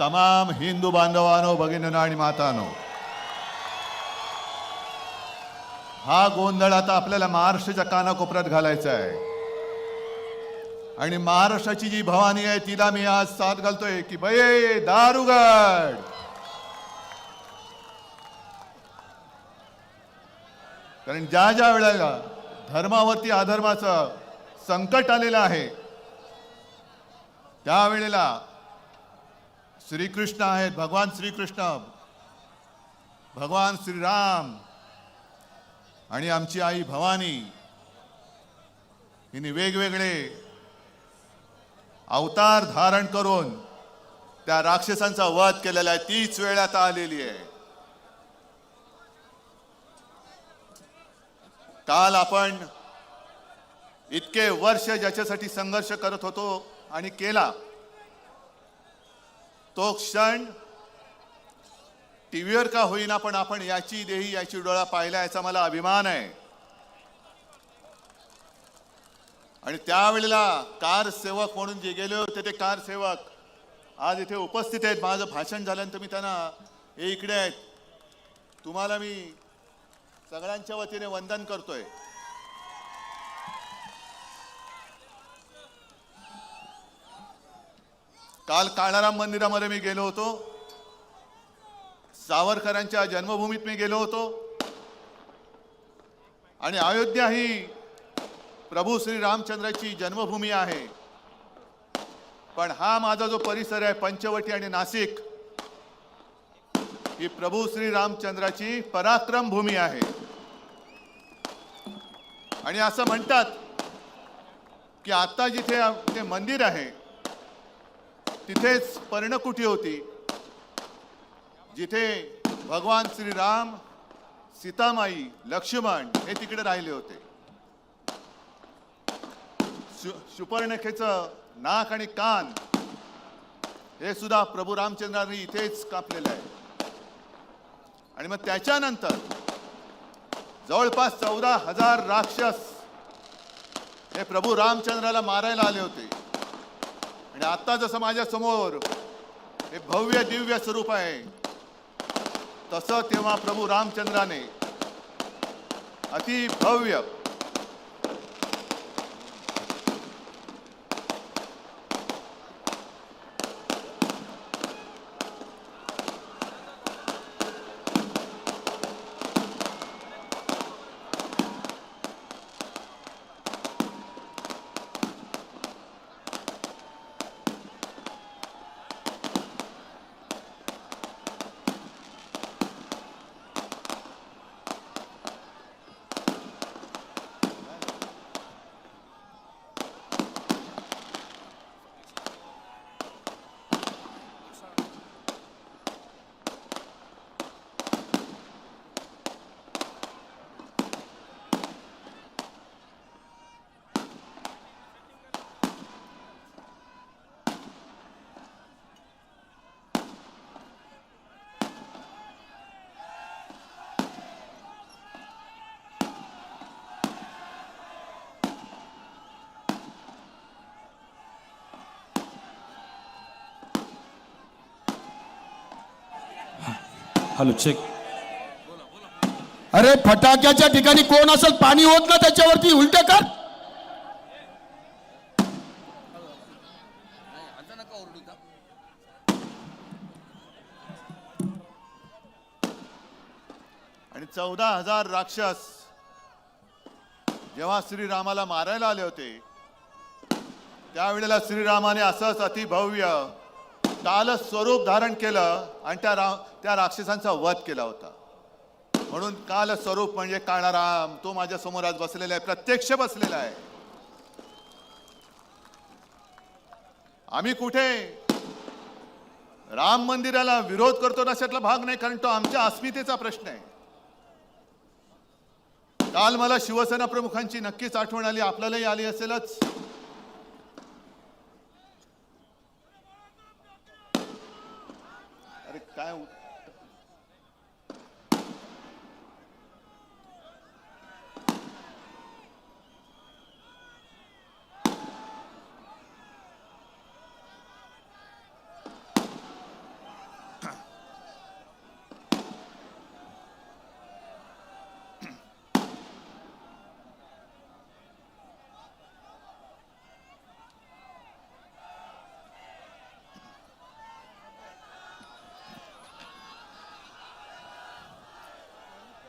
तमाम हिंदू बांधवानो भगिनीनो आणि मातानो हा गोंधळ आता आपल्याला महाराष्ट्राच्या कानाकोपऱ्यात घालायचा आहे. आणि महाराष्ट्राची जी भवानी आहे तिला मी आज साथ घालतोय की बये दारुगड! कारण ज्या ज्या वेळेला धर्मावरती अधर्माचं संकट आलेलं आहे त्यावेळेला श्रीकृष्ण आहेत भगवान श्रीकृष्ण. भगवान श्रीराम. आणि आमची आई भवानी. हिने वेगवेगळे अवतार धारण करून त्या राक्षसांचा वध केलेला आहे. तीच वेळ आता आलेली आहे. काल आपण इतके वर्ष ज्याच्यासाठी संघर्ष करत होतो आणि केला तो क्षण टीव्हीवर का होईना पण आपण याची देही याची डोळा पाहिला याचा मला अभिमान आहे. आणि त्यावेळेला कार सेवक म्हणून जे गेले होते ते कार सेवक आज इथे उपस्थित आहेत. माझं भाषण झाल्यानंतर मी त्यांना हे इकडे आहेत. तुम्हाला मी सगळ्यांच्या वतीने वंदन करतोय. काल काळाराम मंदिरामध्ये मी गेलो होतो. सावरकरांच्या जन्मभूमीत मी गेलो होतो. आणि अयोध्या ही प्रभू श्री रामचंद्राची जन्मभूमी आहे. पण हा माझा जो परिसर आहे पंचवटी आणि नाशिक ही प्रभू श्री रामचंद्राची पराक्रम भूमी आहे. आणि असं म्हणतात की आता जिथे ते मंदिर आहे तिथेच पर्णकुटी होती. जिथे भगवान श्रीराम सीतामाई लक्ष्मण हे तिकडे राहिले होते. शु शुपर्णखेचं नाक आणि कान हे सुद्धा प्रभू रामचंद्रांनी इथेच कापलेलं आहे. आणि मग त्याच्यानंतर जवळपास चौदा हजार राक्षस हे प्रभू रामचंद्राला मारायला आले होते. आणि आत्ता जसं माझ्यासमोर हे भव्य दिव्य स्वरूप आहे तसं तेव्हा प्रभू रामचंद्राने अति भव्य हॅलो चेक अरे फटाक्याच्या ठिकाणी कोण असेल पाणी होत ना त्याच्यावरती उलट कर. आणि चौदा हजार राक्षस जेव्हा श्रीरामाला मारायला आले होते त्यावेळेला श्रीरामाने असंच अतिभव्य काल स्वरूप धारण केलं आणि त्या रा त्या राक्षसांचा वध केला होता. म्हणून काल स्वरूप म्हणजे काळाराम तो माझ्यासमोर आज बसलेला आहे प्रत्यक्ष बसलेला आहे. आम्ही कुठे? राम मंदिराला विरोध करतो अशातला भाग नाही कारण तो आमच्या अस्मितेचा प्रश्न आहे. काल मला शिवसेना प्रमुखांची नक्कीच आठवण आली आपल्यालाही आली असेलच. अरे काय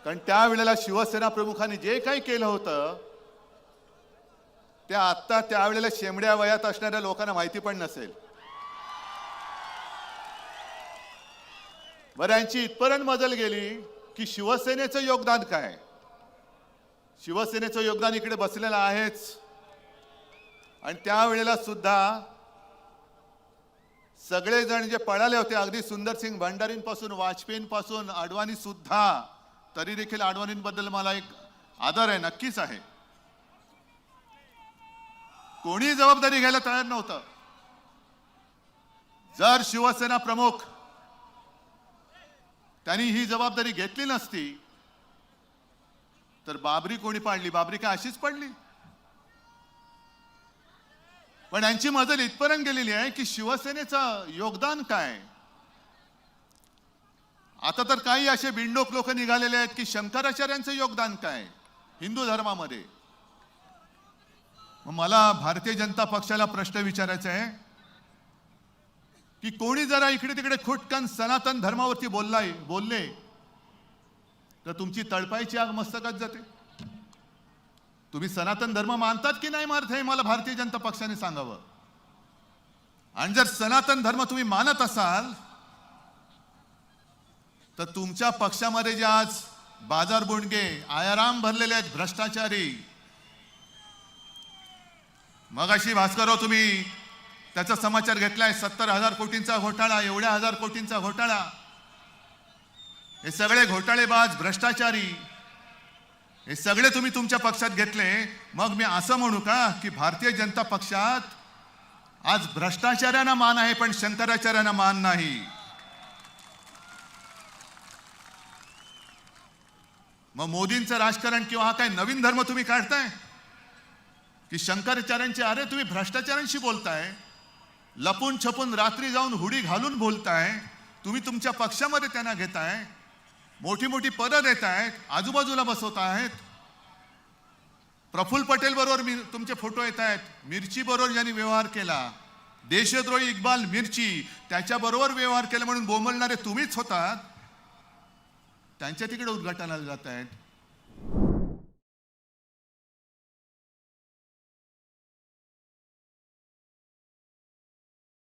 कारण त्यावेळेला शिवसेना प्रमुखांनी जे काही केलं होतं ते आत्ता त्यावेळेला शेमड्या वयात असणाऱ्या लोकांना माहिती पण नसेल. बऱ्यांची इथपर्यंत मजल गेली की शिवसेनेचं योगदान काय? शिवसेनेचं योगदान इकडे बसलेलं आहेच. आणि त्यावेळेला सुद्धा सगळेजण जे पळाले होते अगदी सुंदरसिंग भंडारींपासून वाजपेयींपासून अडवाणी सुद्धा तरी देखील आडवाणींबद्दल मला एक आदर आहे नक्कीच आहे. कोणी जबाबदारी घ्यायला तयार नव्हतं. जर शिवसेना प्रमुख त्यांनी ही जबाबदारी घेतली नसती तर बाबरी कोणी पाडली? बाबरी काय अशीच पडली? पण यांची मजल इथपर्यंत गेलेली आहे की शिवसेनेचं योगदान काय? आता तर काही असे बिंडोक लोक निघालेले आहेत की शंकराचार्यांचं योगदान काय? हिंदू धर्मामध्ये. मला भारतीय जनता पक्षाला प्रश्न विचारायचा आहे की कोणी जरा इकडे तिकडे खुटकन सनातन धर्मावरती बोललाय बोलले तर तुमची तळपायची आग मस्तकात जाते. तुम्ही सनातन धर्म मानतात की नाही मानत हे मला भारतीय जनता पक्षाने सांगावं. आणि जर सनातन धर्म तुम्ही मानत असाल तर तुमच्या पक्षामध्ये जे आज बाजार बुंडगे आयाराम भरलेले आहेत भ्रष्टाचारी. मगाशी भास्करराव हो, तुम्ही त्याचा समाचार घेतलाय सत्तर हजार कोटींचा घोटाळा एवढ्या हजार कोटींचा घोटाळा. हे सगळे घोटाळेबाज भ्रष्टाचारी. हे सगळे तुम्ही तुमच्या पक्षात घेतले. मग मी असं म्हणू का की भारतीय जनता पक्षात आज भ्रष्टाचार्यांना मान आहे पण शंकराचार्यांना मान नाही. मग मोदींचं राजकारण किंवा हा काय नवीन धर्म तुम्ही काढताय? की शंकराचार्यांचे अरे तुम्ही भ्रष्टाचारांशी बोलताय लपून छपून रात्री जाऊन हुडी घालून बोलताय तुम्ही तुमच्या पक्षामध्ये त्यांना घेताय मोठी मोठी पदं देत आहेत आजूबाजूला बसवत आहेत. प्रफुल्ल पटेल बरोबर मी तुमचे फोटो येत आहेत. मिरची बरोबर ज्यांनी व्यवहार केला. देशद्रोही इक्बाल मिरची त्याच्याबरोबर व्यवहार केला म्हणून बोंबलणारे तुम्हीच होतात. त्यांच्या तिकडे उद्घाटनाला जात आहेत.